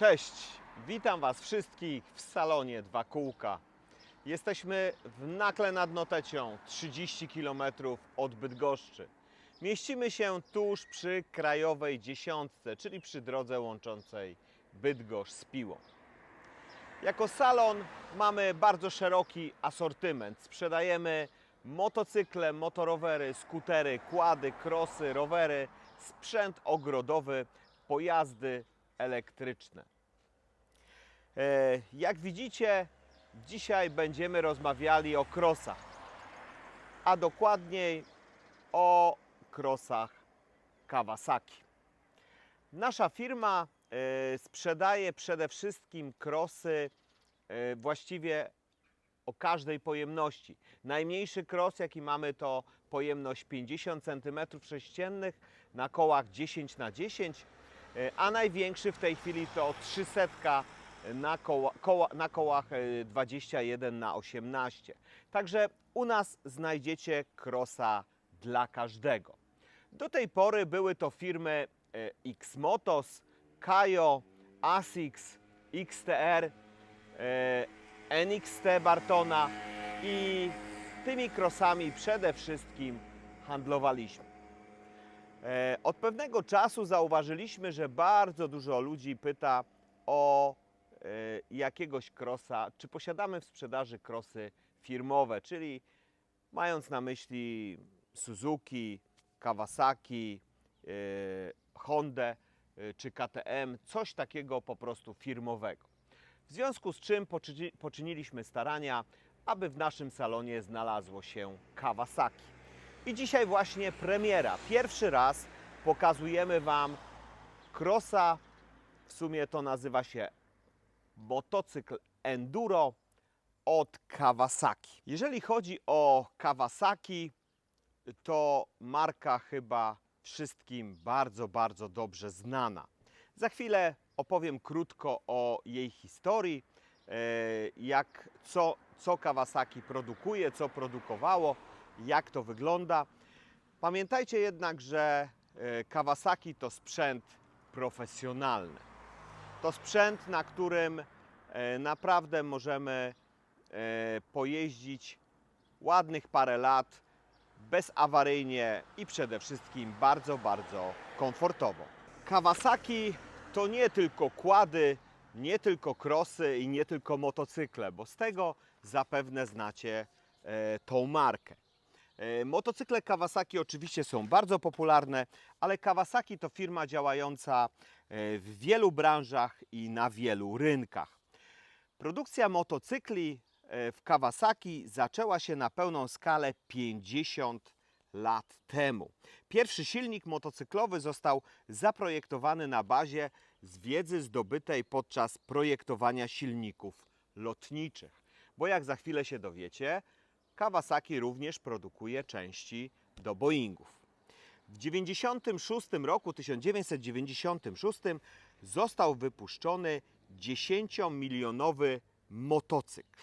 Cześć, witam Was wszystkich w salonie Dwa Kółka. Jesteśmy w Nakle nad Notecią, 30 km od Bydgoszczy. Mieścimy się tuż przy krajowej dziesiątce, czyli przy drodze łączącej Bydgoszcz z Piłą. Jako salon mamy bardzo szeroki asortyment. Sprzedajemy motocykle, motorowery, skutery, kłady, krosy, rowery, sprzęt ogrodowy, pojazdy elektryczne. E, Jak widzicie, dzisiaj będziemy rozmawiali o krosach, a dokładniej o krosach Kawasaki. Nasza firma e, sprzedaje przede wszystkim krosy e, właściwie o każdej pojemności. Najmniejszy kros, jaki mamy, to pojemność 50 cm3 na kołach 10 na 10 e, a największy w tej chwili to 300 na, koła, koła, na kołach e, 21 na 18. Także u nas znajdziecie krosa dla każdego. Do tej pory były to firmy e, Xmotos, Kajo, Asics, XTR, e, NXT Bartona i tymi krosami przede wszystkim handlowaliśmy. E, Od pewnego czasu zauważyliśmy, że bardzo dużo ludzi pyta o e, jakiegoś krosa, czy posiadamy w sprzedaży krosy firmowe, czyli mając na myśli Suzuki, Kawasaki, e, Hondę czy KTM, coś takiego po prostu firmowego. W związku z czym poczyni- poczyniliśmy starania, aby w naszym salonie znalazło się Kawasaki. I dzisiaj właśnie premiera. Pierwszy raz pokazujemy Wam crossa, w sumie to nazywa się motocykl enduro od Kawasaki. Jeżeli chodzi o Kawasaki, to marka chyba wszystkim bardzo, bardzo dobrze znana. Za chwilę opowiem krótko o jej historii, e, jak, co, co Kawasaki produkuje, co produkowało, jak to wygląda. Pamiętajcie jednak, że e, Kawasaki to sprzęt profesjonalny. To sprzęt, na którym e, naprawdę możemy e, pojeździć ładnych parę lat bezawaryjnie i przede wszystkim bardzo, bardzo komfortowo. Kawasaki to nie tylko kłady, nie tylko krosy i nie tylko motocykle, bo z tego zapewne znacie tą markę. E, Motocykle Kawasaki oczywiście są bardzo popularne, ale Kawasaki to firma działająca e, w wielu branżach i na wielu rynkach. Produkcja motocykli e, w Kawasaki zaczęła się na pełną skalę 50 lat temu. Pierwszy silnik motocyklowy został zaprojektowany na bazie z wiedzy zdobytej podczas projektowania silników lotniczych. Bo jak za chwilę się dowiecie, Kawasaki również produkuje części do Boeingów. W 96 roku, 1996 został wypuszczony 10-milionowy motocykl.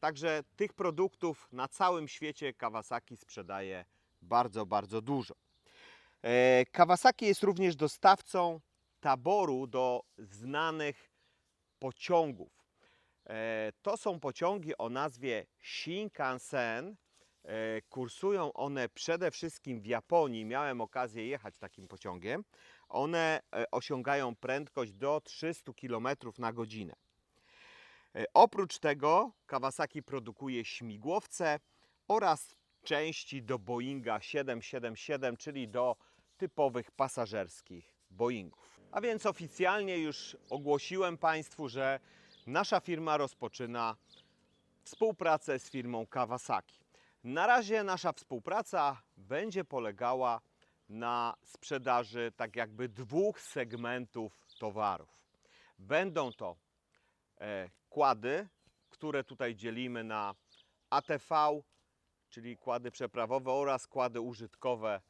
Także tych produktów na całym świecie Kawasaki sprzedaje bardzo, bardzo dużo. E, Kawasaki jest również dostawcą taboru do znanych pociągów. E, To są pociągi o nazwie Shinkansen. E, Kursują one przede wszystkim w Japonii. Miałem okazję jechać takim pociągiem. One e, osiągają prędkość do 300 km na godzinę. Oprócz tego Kawasaki produkuje śmigłowce oraz części do Boeinga 777, czyli do typowych pasażerskich Boeingów. A więc oficjalnie już ogłosiłem Państwu, że nasza firma rozpoczyna współpracę z firmą Kawasaki. Na razie nasza współpraca będzie polegała na sprzedaży tak jakby dwóch segmentów towarów. Będą to e, kłady, które tutaj dzielimy na ATV, czyli kłady przeprawowe oraz kłady użytkowe.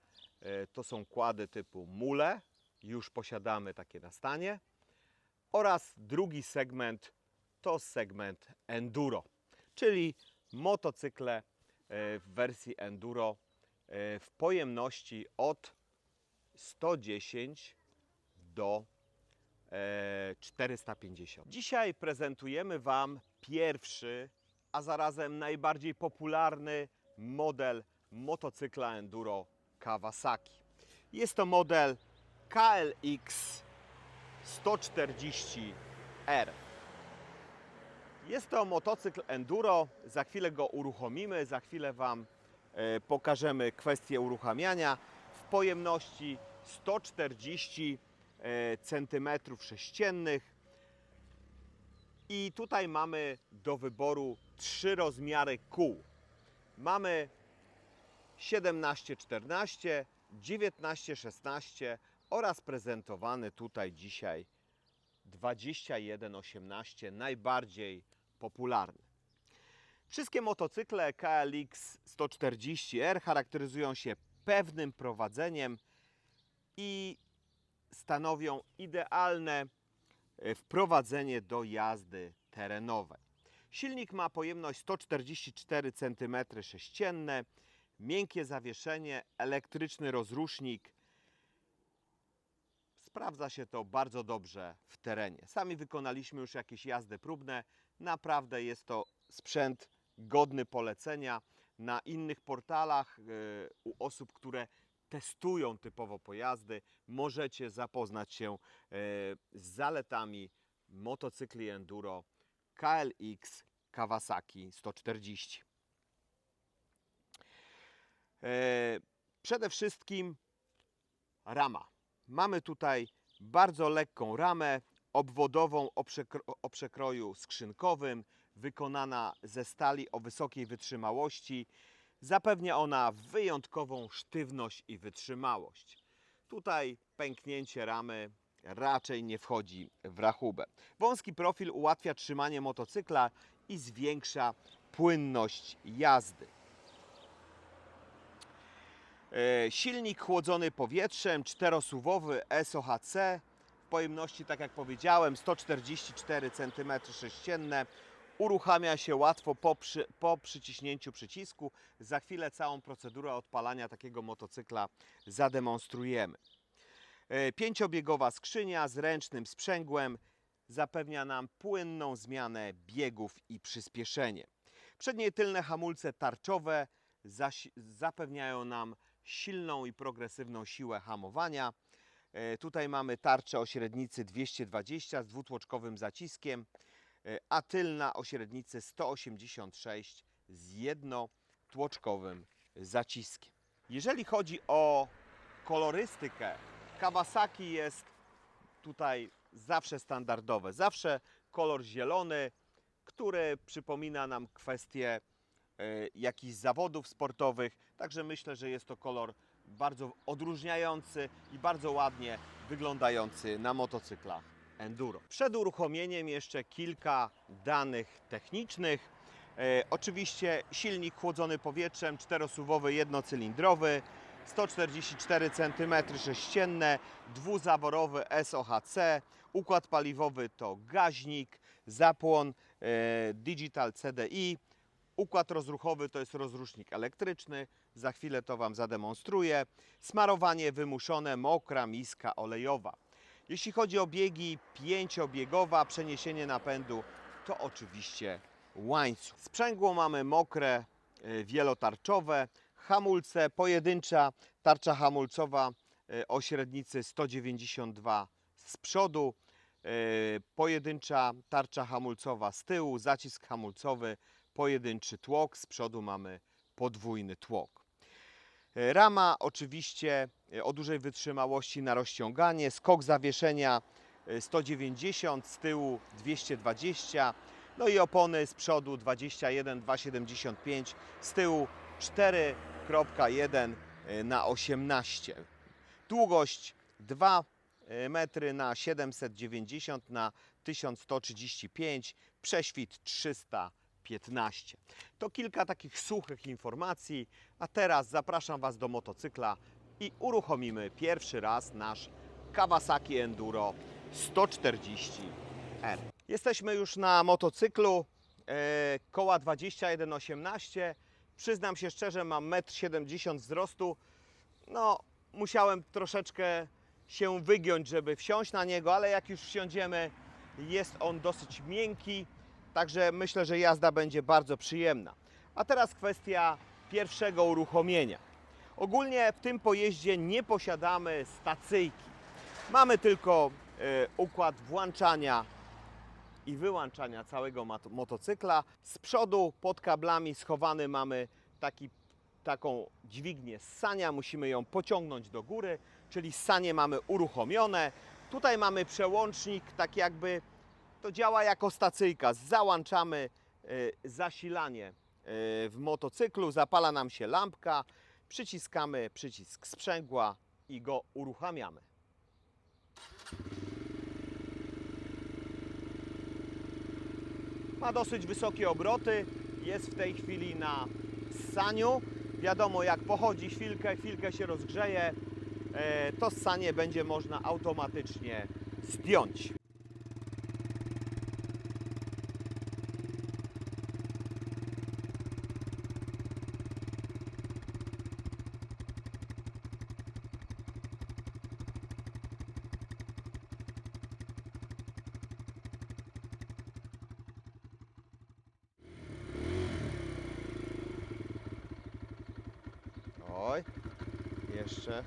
E, To są kłady typu mule, już posiadamy takie na stanie. Oraz drugi segment to segment enduro, czyli motocykle e, w wersji enduro e, w pojemności od 110 do e, 450. Dzisiaj prezentujemy Wam pierwszy, a zarazem najbardziej popularny model motocykla enduro Kawasaki. Jest to model KLX 140R. Jest to motocykl enduro. Za chwilę go uruchomimy, za chwilę Wam e, pokażemy kwestię uruchamiania w pojemności 140 cm sześciennych. I tutaj mamy do wyboru trzy rozmiary kół. Mamy 17-14, 19-16 oraz prezentowany tutaj dzisiaj 21-18, najbardziej popularny. Wszystkie motocykle KLX 140R charakteryzują się pewnym prowadzeniem i stanowią idealne e, wprowadzenie do jazdy terenowej. Silnik ma pojemność 144 cm3, miękkie zawieszenie, elektryczny rozrusznik. Sprawdza się to bardzo dobrze w terenie. Sami wykonaliśmy już jakieś jazdy próbne. Naprawdę jest to sprzęt godny polecenia. Na innych portalach e, u osób, które testują typowo pojazdy, możecie zapoznać się e, z zaletami motocykli enduro KLX Kawasaki 140. E, Przede wszystkim rama. Mamy tutaj bardzo lekką ramę obwodową o, przekro- o przekroju skrzynkowym, wykonana ze stali o wysokiej wytrzymałości. Zapewnia ona wyjątkową sztywność i wytrzymałość. Tutaj pęknięcie ramy raczej nie wchodzi w rachubę. Wąski profil ułatwia trzymanie motocykla i zwiększa płynność jazdy. E, Silnik chłodzony powietrzem, czterosuwowy SOHC pojemności, tak jak powiedziałem, 144 cm3. Uruchamia się łatwo po, przy, po przyciśnięciu przycisku. Za chwilę całą procedurę odpalania takiego motocykla zademonstrujemy. E, Pięciobiegowa skrzynia z ręcznym sprzęgłem zapewnia nam płynną zmianę biegów i przyspieszenie. Przednie i tylne hamulce tarczowe zapewniają nam silną i progresywną siłę hamowania. E, Tutaj mamy tarczę o średnicy 220 z dwutłoczkowym zaciskiem, e, a tylna o średnicy 186 z jednotłoczkowym zaciskiem. Jeżeli chodzi o kolorystykę, Kawasaki jest tutaj zawsze standardowe. Zawsze kolor zielony, który przypomina nam kwestię e, jakichś zawodów sportowych. Także myślę, że jest to kolor bardzo odróżniający i bardzo ładnie wyglądający na motocyklach enduro. Przed uruchomieniem jeszcze kilka danych technicznych. E, oczywiście silnik chłodzony powietrzem, czterosuwowy, jednocylindrowy, 144 cm3, dwuzaworowy SOHC, układ paliwowy to gaźnik, zapłon e, Digital CDI, układ rozruchowy to jest rozrusznik elektryczny, za chwilę to Wam zademonstruję, smarowanie wymuszone, mokra miska olejowa. Jeśli chodzi o biegi, pięciobiegowa, przeniesienie napędu to oczywiście łańcuch. Sprzęgło mamy mokre, e, wielotarczowe, hamulce, pojedyncza tarcza hamulcowa e, o średnicy 192 z przodu, e, pojedyncza tarcza hamulcowa z tyłu, zacisk hamulcowy, pojedynczy tłok, z przodu mamy podwójny tłok. E, Rama oczywiście e, o dużej wytrzymałości na rozciąganie, skok zawieszenia e, 190, z tyłu 220, no i opony z przodu 21, 275, z tyłu 4.1 na 18. Długość 2 metry na 790 na 1135, prześwit 315. To kilka takich suchych informacji, a teraz zapraszam Was do motocykla i uruchomimy pierwszy raz nasz Kawasaki Enduro 140R. Jesteśmy już na motocyklu, e, koła 2118. Przyznam się szczerze, mam 1,70 m wzrostu. No, musiałem troszeczkę się wygiąć, żeby wsiąść na niego, ale jak już wsiądziemy, jest on dosyć miękki, także myślę, że jazda będzie bardzo przyjemna. A teraz kwestia pierwszego uruchomienia. Ogólnie w tym pojeździe nie posiadamy stacyjki. Mamy tylko e, układ włączania i wyłączania całego motocykla. Z przodu pod kablami schowany mamy taki, taką dźwignię z sania, musimy ją pociągnąć do góry, czyli sanie mamy uruchomione. Tutaj mamy przełącznik, tak jakby to działa jako stacyjka. Załączamy e, zasilanie e, w motocyklu, zapala nam się lampka, przyciskamy przycisk sprzęgła i go uruchamiamy. Ma dosyć wysokie obroty, jest w tej chwili na ssaniu. Wiadomo, jak pochodzi chwilkę, chwilkę się rozgrzeje, e, to ssanie będzie można automatycznie zdjąć. Jeszcze.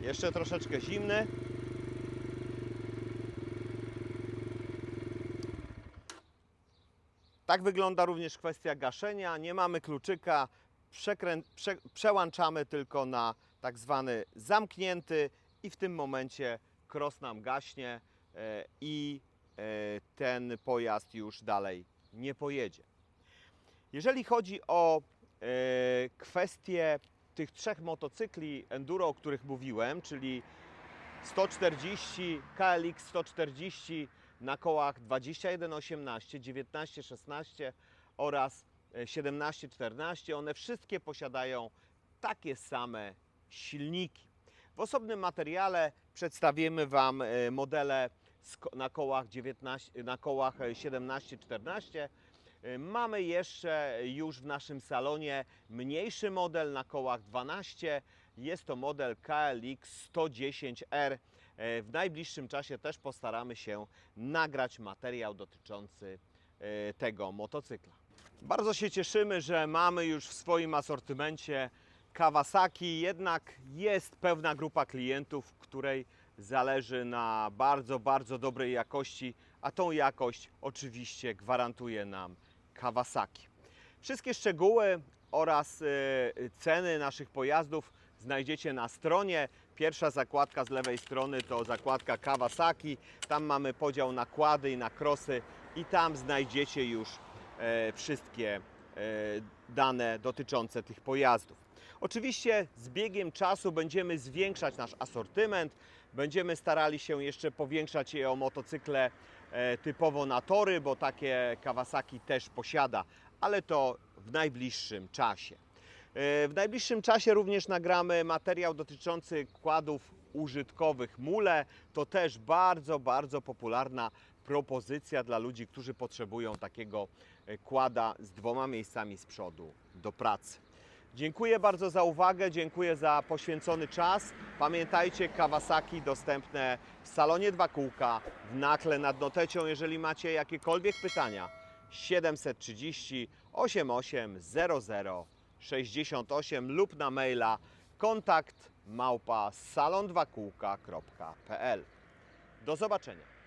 Jeszcze troszeczkę zimny. Tak wygląda również kwestia gaszenia. Nie mamy kluczyka, prze... przełączamy tylko na tak zwany zamknięty i w tym momencie kros nam gaśnie e, i e, ten pojazd już dalej nie pojedzie. Jeżeli chodzi o e, kwestię tych trzech motocykli enduro, o których mówiłem, czyli 140, KLX 140 na kołach 2118, 1916 oraz e, 1714. One wszystkie posiadają takie same silniki. W osobnym materiale przedstawimy Wam e, modele na kołach, 19, na kołach e, 1714. E, Mamy jeszcze już w naszym salonie mniejszy model na kołach 12. Jest to model KLX 110R. E, W najbliższym czasie też postaramy się nagrać materiał dotyczący e, tego motocykla. Bardzo się cieszymy, że mamy już w swoim asortymencie Kawasaki, jednak jest pewna grupa klientów, której zależy na bardzo, bardzo dobrej jakości, a tą jakość oczywiście gwarantuje nam Kawasaki. Wszystkie szczegóły oraz e, ceny naszych pojazdów znajdziecie na stronie. Pierwsza zakładka z lewej strony to zakładka Kawasaki. Tam mamy podział na kłady i na krosy i tam znajdziecie już e, wszystkie e, dane dotyczące tych pojazdów. Oczywiście z biegiem czasu będziemy zwiększać nasz asortyment, będziemy starali się jeszcze powiększać je o motocykle e, typowo na tory, bo takie Kawasaki też posiada, ale to w najbliższym czasie. E, W najbliższym czasie również nagramy materiał dotyczący kładów użytkowych Mule. To też bardzo, bardzo popularna propozycja dla ludzi, którzy potrzebują takiego e, kłada z dwoma miejscami z przodu do pracy. Dziękuję bardzo za uwagę, dziękuję za poświęcony czas. Pamiętajcie, Kawasaki dostępne w salonie dwa kółka w Nakle nad Notecią. Jeżeli macie jakiekolwiek pytania, 730 88 00 68 lub na maila kontakt małpa salon2kółka.pl. Do zobaczenia.